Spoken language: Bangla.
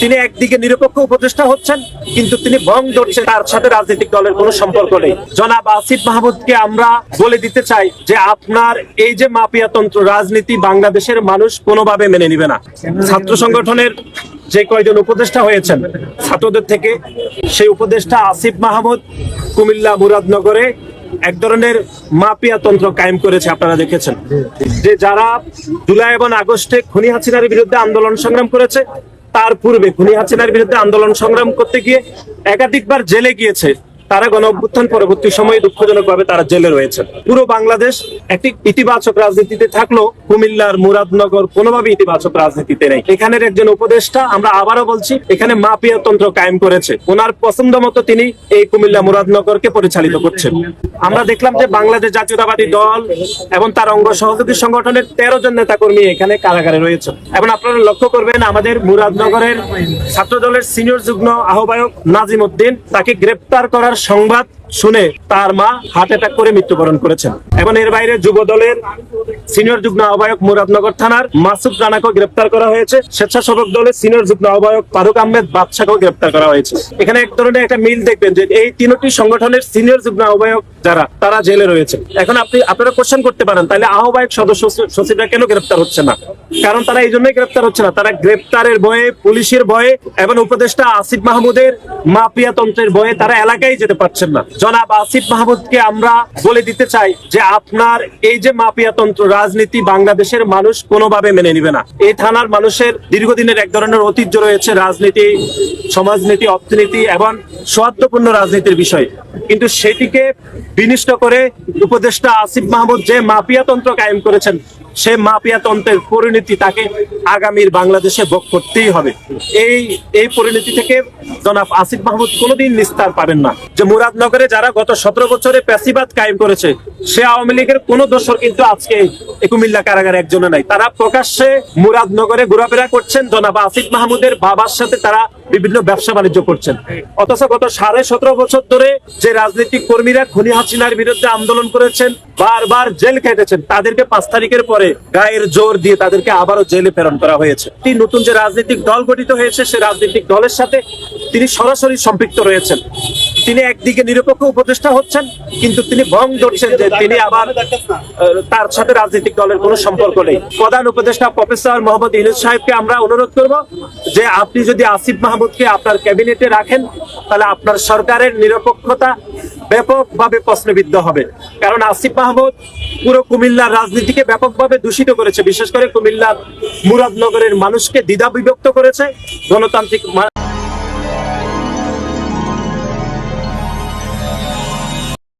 তিনি একদিকে নিরপেক্ষ উপদেষ্টা হচ্ছেন, কিন্তু তিনি ভং ধরছেন তার সাথে রাজনৈতিক দলের কোনো সম্পর্ক নেই। জনাব আসিফ মাহমুদকে আমরা বলে দিতে চাই যে আপনার এই যে মাফিয়াতন্ত্র রাজনীতি বাংলাদেশের মানুষ কোনোভাবে মেনে নিবে না। ছাত্র সংগঠনের যে কয়জন উপদেষ্টা হয়েছেন, ছাত্রদের থেকে সেই উপদেষ্টা আসিফ মাহমুদ কুমিল্লা মুরাদনগরে এক ধরনের মাপিয়া তন্ত্র কায়েম করেছে, আপনারা দেখেছেন। যে যারা জুলাই এবং আগস্টে খুনি হাসিনার বিরুদ্ধে আন্দোলন সংগ্রাম করেছে তার পূর্বে খুনি হাসিনার বিরুদ্ধে আন্দোলন সংগ্রাম করতে গিয়ে একাধিকবার জেলে গিয়েছে। তারা গণ অভ্যুত্থান পরবর্তী সময়ে দুঃখজনকভাবে তারা জেলে রয়েছে পুরো বাংলাদেশ একটি ইতিবাচক রাজনীতিতে থাকলেও কুমিল্লার মুরাদনগর কোনোভাবে ইতিবাচক রাজনীতিতে নেই। এখানের একজন উপদেষ্টা, আমরা আবারও বলছি, এখানে মাপিয়া তন্ত্র কায়েম করেছে। ওনার পছন্দ মতো তিনি এই কুমিল্লা মুরাদনগরকে পরিচালিত করছেন। আমরা দেখলাম যে বাংলাদেশ জাতীয়তাবাদী দল এবং তার অঙ্গ সহযোগী সংগঠনের তেরো জন নেতাকর্মী এখানে কারাগারে রয়েছে এবং আপনারা লক্ষ্য করবেন, আমাদের মুরাদনগরের ছাত্র দলের সিনিয়র যুগ্ম আহ্বায়ক নাজিম উদ্দিন তাকে গ্রেপ্তার করার সংবাদ শুনে তার মা হার্ট অ্যাটাক করে মৃত্যুবরণ করেছেন। এবং এর বাইরে যুব দলের সিনিয়র যুগ্ম আহ্বায়ক মুরাদনগর থানার মাসুদ রানাকেও গ্রেপ্তার করা হয়েছে। স্বেচ্ছাসেবক দলের সিনিয়র যুগ্ম আহ্বায়ক ফারুক আহমেদ বাদশাকেও গ্রেপ্তার করা হয়েছে। এখানে এক ধরনের একটা মিল দেখবেন যে এই তিনটি সংগঠনের সিনিয়র যুগ্ম আহ্বায়ক যারা, তারা জেলে রয়েছে। এখন আপনি, আপনারা কোশ্চেন করতে পারেন, তাহলে আহ্বায়ক সদস্য, সচিবরা কেন গ্রেপ্তার হচ্ছে না? কারণ তারা এই জন্যই গ্রেপ্তার হচ্ছে না। তারা গ্রেপ্তারের ভয়ে, পুলিশের ভয়ে এবং উপদেষ্টা আসিফ মাহমুদের মাফিয়া তন্ত্রের ভয়ে তারা এলাকায় যেতে পারছেন না। জনাব আসিফ মাহমুদকে আমরা বলে দিতে চাই যে আপনার এই যে মাফিয়া তন্ত্র রাজনীতি বাংলাদেশের মানুষ কোনোভাবে মেনে নিবে না। এই থানার মানুষের দীর্ঘদিনের এক ধরনের ঐতিহ্য রয়েছে রাজনীতি, সমাজনীতি, অর্থনীতি এবং সৌহার্দ্যপূর্ণ রাজনীতির বিষয়। কিন্তু সেটিকে বিনিষ্ট করে উপদেষ্টা আসিফ মাহমুদ যে মাফিয়া তন্ত্র কায়েম করেছেন সে মাফিয়া তন্ত্রের পরিণতি তাকে আগামীর বাংলাদেশে ভোগ করতেই হবে। এই এই পরিণতি থেকে জনাব আসিফ মাহমুদ কোনোদিন নিস্তার পাবেন না। যে মুরাদনগরে যারা গত সতেরো বছরে প্যাসিবাদ কায়েম করেছে, সে আওয়ামী লীগের কোন দোষর কিন্তু আজকে কুমিল্লা কারাগারে একজনে নাই। তারা প্রকাশ্যে মুরাদনগরে ঘোরাফেরা করছেন, জনাব আসিফ মাহমুদের বাবার সাথে তারা বিভিন্ন ব্যবসা বাণিজ্য করছেন। অথচ গত সাড়ে সতেরো বছর ধরে যে রাজনৈতিক কর্মীরা খুনি হাসিনার বিরুদ্ধে আন্দোলন করেছেন বারবার জেল খেটেছেন। তাদেরকে পাঁচ তারিখের পরে গায়ের জোর দিয়ে তাদেরকে আবারও জেলে প্রেরণ করা হয়েছে। একটি নতুন যে রাজনৈতিক দল গঠিত হয়েছে, সে রাজনৈতিক দলের সাথে তিনি সরাসরি সম্পৃক্ত রয়েছেন। তিনি একদিকে নিরপেক্ষ উপদেষ্টা হচ্ছেন, কিন্তু তিনি ভং ধরছেন যে তিনি আবার তার সাথে রাজনৈতিক দলের কোনো সম্পর্ক নেই। প্রধান উপদেষ্টা প্রফেসর মোহাম্মদ ইউনুস সাহেবকে আমরা অনুরোধ করব যে আপনি যদি আসিফ মাহমুদকে আপনার ক্যাবিনেটে রাখেন, তাহলে আপনার সরকারের নিরপেক্ষতা ব্যাপকভাবে প্রশ্নবিদ্ধ হবে। কারণ আসিফ মাহমুদ পুরো কুমিল্লার রাজনীতিকে ব্যাপকভাবে দূষিত করেছে। বিশেষ করে কুমিল্লার মুরাদনগরের মানুষকে দ্বিধা বিভক্ত করেছে। গণতান্ত্রিক